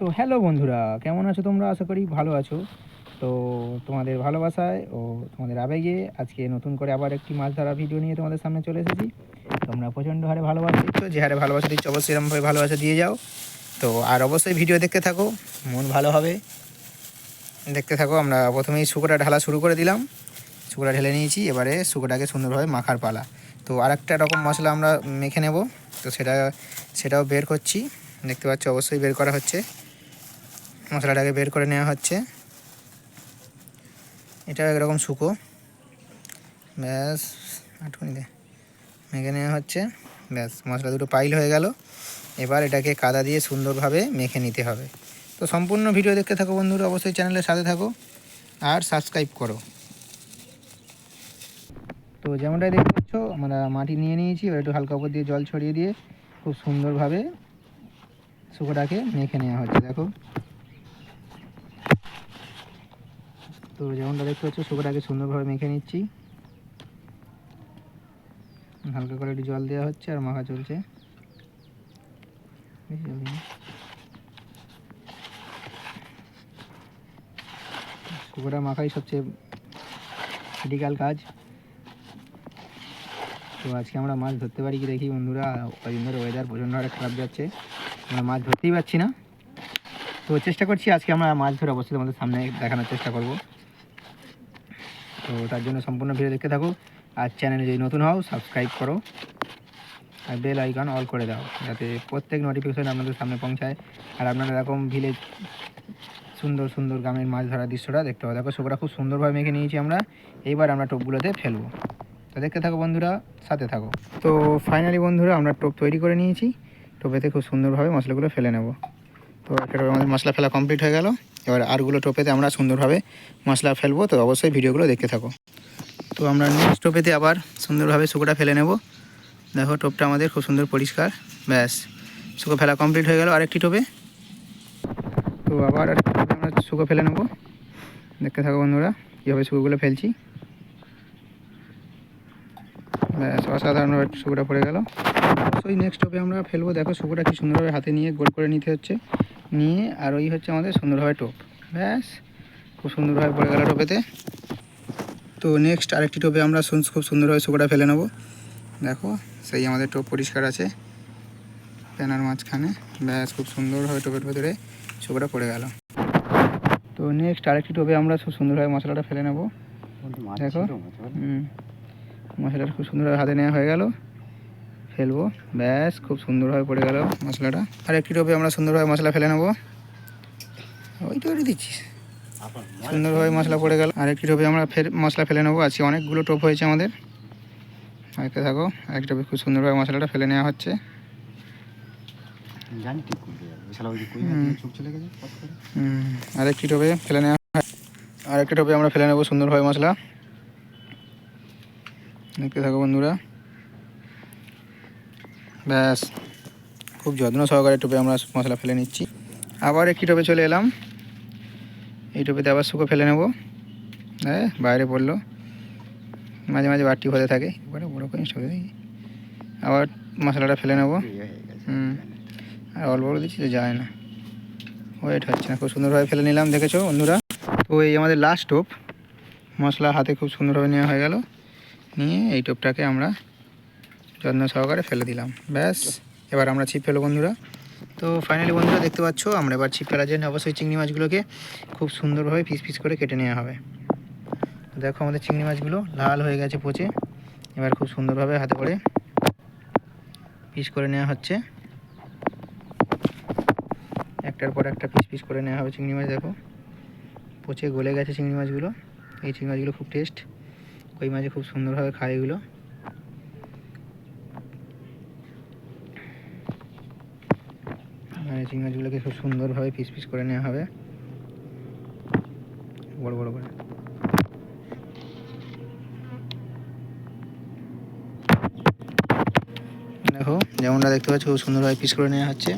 তো হ্যালো বন্ধুরা, কেমন আছো তোমরা? আশা করি ভালো আছো। তো তোমাদের ভালোবাসায় ও তোমাদের আবেগে আজকে নতুন করে আবার একটি মাছ ধরা ভিডিও নিয়ে তোমাদের সামনে চলে এসেছি। তোমরা প্রচণ্ড হারে ভালোবাসা। দিচ্ছ যে হারে ভালোবাসা দিচ্ছ, অবশ্যই এরকমভাবে ভালোবাসা দিয়ে যাও। তো আর অবশ্যই ভিডিও দেখতে থাকো, মন ভালো হবে। দেখতে থাকো, আমরা প্রথমেই শুকোটা ঢালা শুরু করে দিলাম। শুকোটা ঢেলে নিয়েছি, এবারে শুকোটাকে সুন্দরভাবে মাখার পালা। তো আরেকটা রকম মশলা আমরা মেখে নেব। তো সেটা, সেটাও বের করছি। দেখতে পাচ্ছ, অবশ্যই বের করা হচ্ছে। মশলাটাকে বের করে নেওয়া হচ্ছে। এটাও একরকম শুকো। ব্যাস আটকুনি দে মেখে নেওয়া হচ্ছে। ব্যাস, মশলা দুটো পাইল হয়ে গেল। এবার এটাকে কাদা দিয়ে সুন্দরভাবে মেখে নিতে হবে। তো সম্পূর্ণ ভিডিও দেখতে থাকো বন্ধুরা, অবশ্যই চ্যানেলের সাথে থাকো আর সাবস্ক্রাইব করো। তো যেমনটাই দেখতে পাচ্ছ, আমরা মাটি নিয়ে নিয়েছি। এবার একটু হালকা উপর দিয়ে জল ছড়িয়ে দিয়ে খুব সুন্দরভাবে শুকোটাকে মেখে নেওয়া হচ্ছে। দেখো তো যেমনটা দেখতে পাচ্ছ শুকোটাকে সুন্দরভাবে মেখে নিচ্ছি। হালকা করে একটু জল দেওয়া হচ্ছে আর মাখা চলছে। শুকোটা মাখাই সবচেয়ে ক্রিটিক্যাল কাজ। তো আজকে আমরা মাছ ধরতে পারি কি দেখি বন্ধুরা, কদিন ধরে ওয়েদার প্রচণ্ড হারে খারাপ যাচ্ছে। আমরা মাছ ধরতেই পারছি না। তো চেষ্টা করছি আজকে আমরা মাছ ধরে অবশ্যই তোমাদের সামনে দেখানোর চেষ্টা করব। তো তার জন্য সম্পূর্ণ ভিডিও দেখতে থাকো। আর চ্যানেলে যদি নতুন হও সাবস্ক্রাইব করো। আর বেল আইকন অল করে দাও, যাতে প্রত্যেক নোটিফিকেশন আপনাদের সামনে পৌঁছায়। আর আপনারা এরকম ভিলেজ সুন্দর সুন্দর গ্রামের মাছ ধরার দৃশ্যটা দেখতে পাবো। দেখো শুকোটা খুব সুন্দরভাবে মেখে নিয়েছি আমরা। এইবার আমরা টোপগুলোতে ফেলব। তো দেখতে থাকো বন্ধুরা, সাথে থাকো। তো ফাইনালি বন্ধুরা, আমরা টোপ তৈরি করে নিয়েছি। টোপেতে খুব সুন্দরভাবে মশলাগুলো ফেলে নেব। তো একটা আমাদের মশলা ফেলা কমপ্লিট হয়ে গেল। এবার আরগুলো টোপেতে আমরা সুন্দরভাবে মশলা ফেলব, তো অবশ্যই ভিডিওগুলো দেখতে থাকো। তো আমরা নেক্সট টোপেতে আবার সুন্দরভাবে শুকোটা ফেলে নেব। দেখো, টোপটা আমাদের খুব সুন্দর পরিষ্কার, ব্যাস। শুকো ফেলা কমপ্লিট হয়ে গেল আরেকটি টোপে। তো আবার আরেকটি আমরা শুকো ফেলে নেব। দেখতে থাকো বন্ধুরা, কীভাবে শুকোগুলো ফেলছি। ব্যাস অসাধারণভাবে শুকোটা পড়ে গেল। অবশ্যই নেক্সট টোপে আমরা ফেলব। দেখো, শুকোটা কি সুন্দরভাবে হাতে নিয়ে গোল করে নিতে হচ্ছে। নিয়ে আর ওই হচ্ছে আমাদের সুন্দরভাবে টোপ। ব্যাস, খুব সুন্দরভাবে পড়ে গেল টোপেতে। তো নেক্সট আরেকটি টোপে আমরা খুব সুন্দরভাবে শুকোটা ফেলে নেব। দেখো, সেই আমাদের টোপ পরিষ্কার আছে। প্যানার মাঝখানে। ব্যাস, খুব সুন্দরভাবে টোপের ভেতরে শুকোটা পড়ে গেল। তো নেক্সট আরেকটি টোপে আমরা খুব সুন্দরভাবে মশলাটা ফেলে নেব। দেখো মশলাটা খুব সুন্দরভাবে হাতে নেওয়া হয়ে গেল। ফেলব। ব্যাস, খুব সুন্দরভাবে পড়ে গেল মশলাটা। আর একটি টোপে আমরা সুন্দরভাবে মশলা ফেলে নেব। ওই তো ওইটা দিচ্ছিস সুন্দরভাবে মশলা পড়ে গেল। আর একটি টোপে আমরা ফের মশলা ফেলে নেব। আছি অনেকগুলো টোপ হয়েছে আমাদের। দেখতে থাকো এক টোপে খুব সুন্দরভাবে মশলাটা ফেলে নেওয়া হচ্ছে। আর একটি টোপে ফেলে নেওয়া আর একটা টোপে আমরা ফেলে নেব সুন্দরভাবে মশলা। দেখতে থাকো বন্ধুরা। ব্যাস খুব যত্ন সহকারে টোপে আমরা মশলা ফেলে নিচ্ছি। আবার একটি টোপে চলে এলাম। এই টোপেতে আবার শুকো ফেলে নেব। হ্যাঁ বাইরে পড়ল। মাঝে মাঝে বাড়তি হতে থাকে। এবারে বড়ো করে দিই আবার মশলাটা ফেলে নেব। হুম। আর অল্প অল্প দিচ্ছি তো যায় না। ওয়েট হচ্ছে না। খুব সুন্দরভাবে ফেলে নিলাম দেখেছ বন্ধুরা? তো এই আমাদের লাস্ট টোপ। মশলা হাতে খুব সুন্দরভাবে নেওয়া হয়ে গেল। নিয়ে এই টোপটাকে আমরা যত্ন সহকারে ফেলে দিলাম। ব্যাস এবার আমরা ছিপ ফেলো বন্ধুরা। তো ফাইনালি বন্ধুরা দেখতে পাচ্ছ, আমরা এবার ছিপ ফেলার জন্য অবশ্যই চিংড়ি মাছগুলোকে। খুব সুন্দরভাবে পিস পিস করে কেটে নেওয়া হবে। দেখো আমাদের চিংড়ি মাছগুলো লাল হয়ে গেছে পচে। এবার খুব সুন্দরভাবে হাতে করে পিস করে নেওয়া হচ্ছে। একটার পর একটা পিস পিস করে নেওয়া হবে চিংড়ি মাছ, দেখো। পচে গলে গেছে চিংড়ি মাছগুলো। এই চিংড়ি মাছগুলো খুব টেস্ট কই মাছে খুব সুন্দরভাবে খায় এগুলো আর এই চিংড়ি মাছগুলোকে খুব সুন্দরভাবে পিস পিস করে নেওয়া হবে। বড় বড় করে। দেখো, যেমনটা দেখতে পাচ্ছ, খুব সুন্দরভাবে পিস করে নেওয়া হচ্ছে।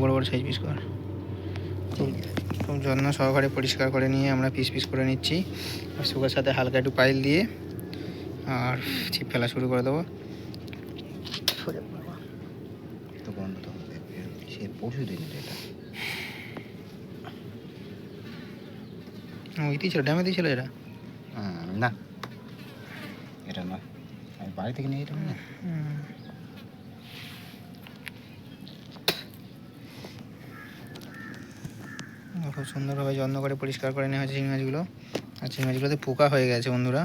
বড় বড় সাইজ পিস কর। খুব খুব যত্ন সহকারে পরিষ্কার করে নিয়ে আমরা পিস পিস করে নিচ্ছি। আর সুগার সাথে হালকা একটু পাইল দিয়ে আর ছিপ ফেলা শুরু করে দেবো। পরশু দিন এটা। ওইতেই ছিল ড্যামেতেই ছিল এটা? না। এটা না আমি বাড়ি থেকে নিয়ে যেতাম না? খুব সুন্দরভাবে যত্ন করে পরিষ্কার করে নেওয়া হয়েছে চিংড়ি মাছগুলো। আর চিংড়ি মাছগুলোতে পোকা হয়ে গেছে বন্ধুরা।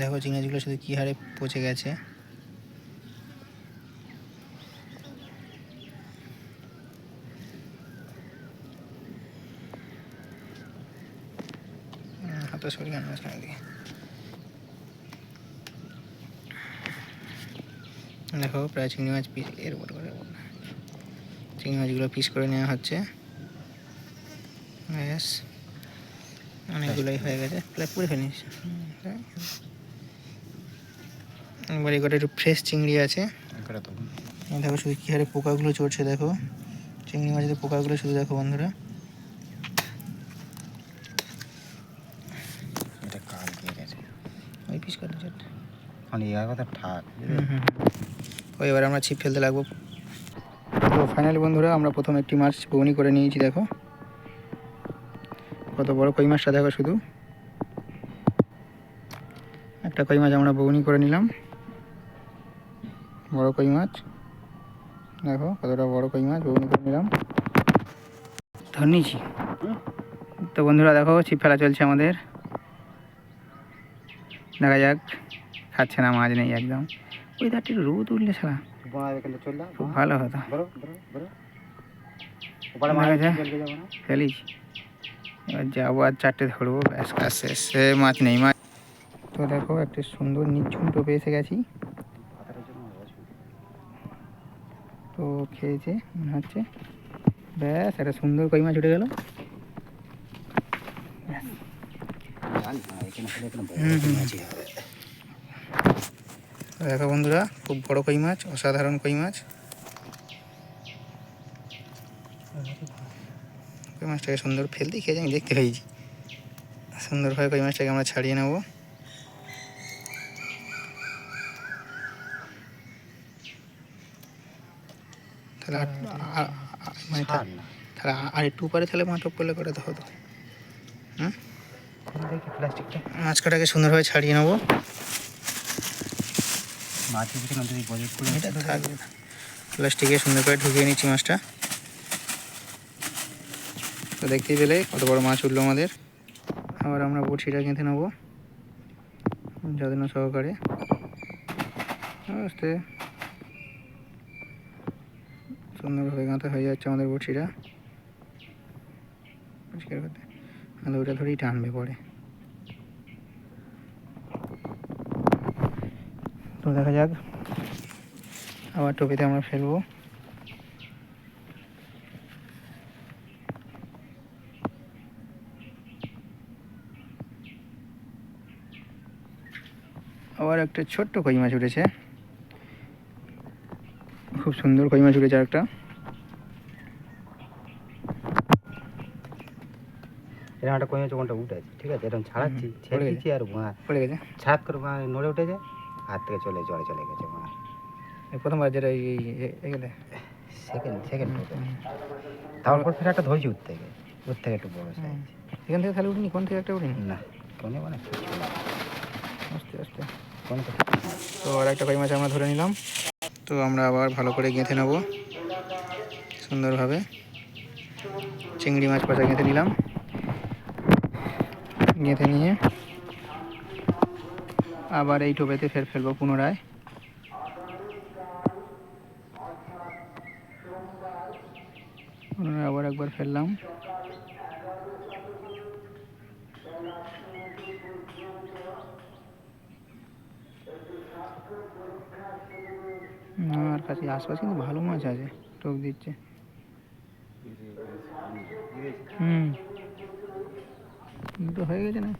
দেখো চিংড়ি মাছগুলো শুধু কী হারে পচে গেছে। হাতটা সরিয়ে আনো মাঝখানে দিকে দেখো প্রায় চিংড়ি মাছ পিস এর উপর করে চিংড়ি মাছগুলো পিস করে নেওয়া হচ্ছে ব্যাস অনেকগুলোই হয়ে গেছে প্রায় পুরো ফেনিস এবার এগুলো একটু ফ্রেশ চিংড়ি আছে তো দেখো শুধু কী হারে পোকাগুলো চড়ছে দেখো চিংড়ি মাছের পোকাগুলো শুধু দেখো বন্ধুরা এটা কাল দিয়ে গেছে ওই পিস কাটা চারটে এখন এই কথা ঠাক ও এবার আমরা ছিপ ফেলতে লাগবো। তো ফাইনালি বন্ধুরা আমরা প্রথম একটি মাছ বৌনি করে নিয়েছি দেখো। কত বড় কই মাছটা দেখো শুধু। একটা কই মাছ আমরা বৌনি করে নিলাম। বড় কই মাছ। দেখো কতটা বড় কই মাছ বৌনি করে নিলাম। ধর নিয়েছি। তো বন্ধুরা দেখো ছিপ ফেলা চলছে আমাদের। দেখা যাক খাচ্ছে না মাছ নেই একদম। ওই দাঁড়টি রোদ উঠলে বোনা খুব ভালো হতো। ফেলিস এবার যাব আর চারটে ধরবো ব্যাস কাজ শেষ সে মাছ নেই মাছ। তো দেখো একটা সুন্দর নিচ্ছুম টোপে এসে গেছি। তো খেয়েছে মনে হচ্ছে। ব্যাস একটা সুন্দর কই মাছ উঠে গেল জানি না, এখানে হলে এখানে বড় হুম, হুম। মাছই হবে। দেখো বন্ধুরা খুব বড় কই মাছ অসাধারণ কই মাছ। কই মাছটাকে সুন্দর ফেলতেই খেয়েছি আমি দেখতে পেয়েছি। সুন্দরভাবে কই মাছটাকে আমরা ছাড়িয়ে নেব। তাহলে মানে। তাহলে আর একটু উপরে তাহলে মাটক করলে করে তো হতো। হুম? দেখি প্লাস্টিকটা মাছ কাটাকে সুন্দরভাবে ছাড়িয়ে নেব। মাছের যদি করে এটা থাকবে না। প্লাস্টিকে সুন্দর করে ঢুকিয়ে নিচ্ছি মাছটা। তো দেখতেই পেলে কত বড় মাছ উঠল আমাদের। আবার আমরা বড়শিটা গেঁথে নেব। যত্ন সহকারে। আস্তে। সুন্দরভাবে গাঁথা হয়ে যাচ্ছে আমাদের বড়শিটা। পরিষ্কার করতে। ওটা ধরেই টানবে পরে। তো দেখা যাক। আবার টপিতে আমরা ফেলব। আবার একটা ছোট্ট কই মাছ উঠেছে। খুব সুন্দর কই মাছ উঠেছে একটা এরকম একটা কমে কোনটা উঠে আছে ঠিক আছে এরকম ছাড়াচ্ছি ছেড়ে দিচ্ছি আর পড়ে গেছে। করে নড়ে উঠে যায় হাত থেকে চলে জলে চলে গেছে মা। এই প্রথমবার যেটা এই এগুলো সেকেন্ড সেকেন্ড তারপর ফের একটা ধরেছি উঠ থেকে উঠ থেকে একটু বড় সাইজ এখান থেকে তাহলে উঠিনি? কোন থেকে একটা উঠিনি? না কোনে মানে। আস্তে আস্তে। কোনে তো আর একটা কই মাছ আমরা ধরে নিলাম। তো আমরা আবার ভালো করে গেঁথে নেব। সুন্দরভাবে। চিংড়ি মাছ পাতা গেঁথে নিলাম। গেঁথে নিয়ে আবার এই টোপেতে ফের ফেলব পুনরায়। পুনরায় আবার একবার ফেললাম। আমার কাছে আশপাশে কিন্তু ভালো মাছ আছে, টোপ দিচ্ছে। হুম। হয়ে গেছে না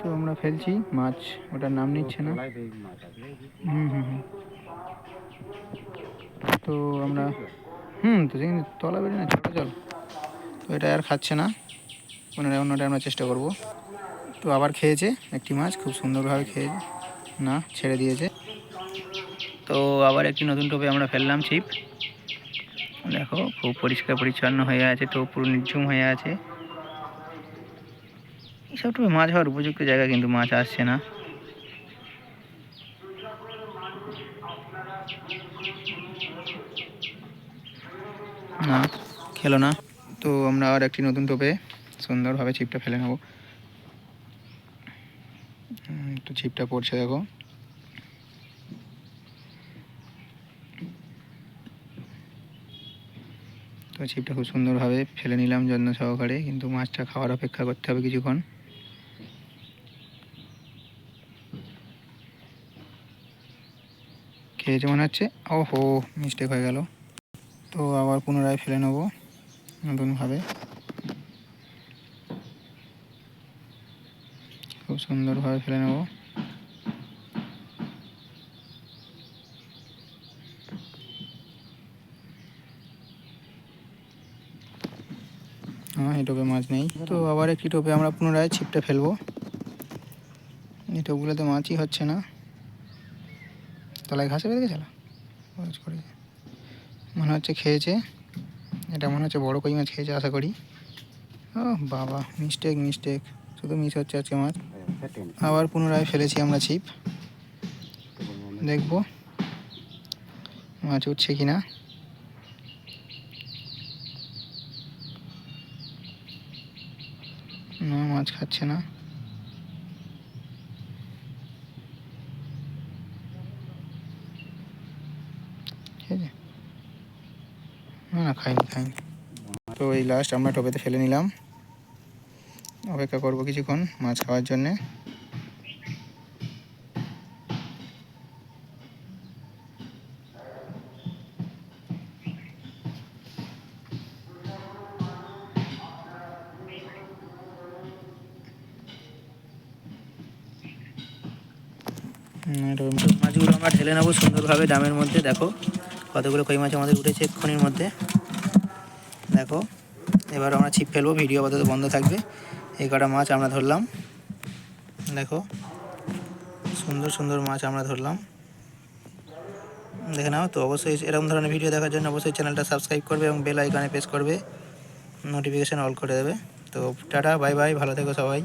তো আমরা ফেলছি, মাছ ওটার নাম নিচ্ছে না। হুম হুম হুম। তো আমরা, হুম, তো কিন্তু তলা বেরিয়ে না ছোটো জল তো এটা আর খাচ্ছে না, পুনরায় অন্যটা আমরা চেষ্টা করব। তো আবার খেয়েছে একটি মাছ, খুব সুন্দরভাবে খেয়েছে না, ছেড়ে দিয়েছে। তো আবার একটি নতুন টোপে আমরা ফেললাম ছিপ। দেখো, খুব পরিষ্কার পরিচ্ছন্ন হয়ে আছে তো পুরো নির্ঝুম হয়ে আছে। এইসব টোপে মাছ হওয়ার উপযুক্ত জায়গা কিন্তু মাছ আসছে না। না, খেলো না। তো আমরা আর একটি নতুন টোপে সুন্দরভাবে ছিপটা ফেলে নেব। একটু ছিপটা পড়ছে, দেখো। তো ছিপটা খুব সুন্দরভাবে ফেলে নিলাম যত্ন সহকারে, কিন্তু মাছটা খাওয়ার অপেক্ষা করতে হবে কিছুক্ষণ। খেয়েছে মনে হচ্ছে। ও হো মিস্টেক হয়ে গেল। তো আবার পুনরায় ফেলে নেব নতুনভাবে। খুব সুন্দরভাবে ফেলে নেব। হ্যাঁ এই টোপে মাছ নেই। তো আবার একটি টোপে আমরা পুনরায় ছিপটা ফেলব। এই টোপগুলোতে মাছই হচ্ছে না। তলায় ঘাসে বেঁধে গেছিল? মনে হচ্ছে খেয়েছে। এটা মনে হচ্ছে বড় কই মাছ খেয়েছে, আশা করি। ও বাবা মিস্টেক মিস্টেক শুধু মিস হচ্ছে আজকে মাছ। আবার পুনরায় ফেলেছি আমরা ছিপ। দেখব মাছ উঠছে কি না, মাছ খাচ্ছে না ঠিক আছে না খাইনি খাইনি। তো এই লাস্ট আমরা টোপেতে ফেলে নিলাম। অপেক্ষা করব কিছুক্ষণ মাছ খাওয়ার জন্যে। মাছগুলো আমরা ঢেলে নেব সুন্দরভাবে ডামের মধ্যে। দেখো কতগুলো কই মাছ আমাদের উঠেছে এক্ষুনির মধ্যে। দেখো। এবার আমরা ছিপ ফেলব, ভিডিও আপাতত বন্ধ থাকবে। এই কটা মাছ আমরা ধরলাম। দেখো, সুন্দর সুন্দর মাছ আমরা ধরলাম। দেখে নাও, তো অবশ্যই এরকম ধরনের ভিডিও দেখার জন্য অবশ্যই চ্যানেলটা সাবস্ক্রাইব করবে এবং বেল আইকনে প্রেস করবে। নোটিফিকেশান অল করে দেবে। তো টাটা, বাই বাই, ভালো থেকো সবাই।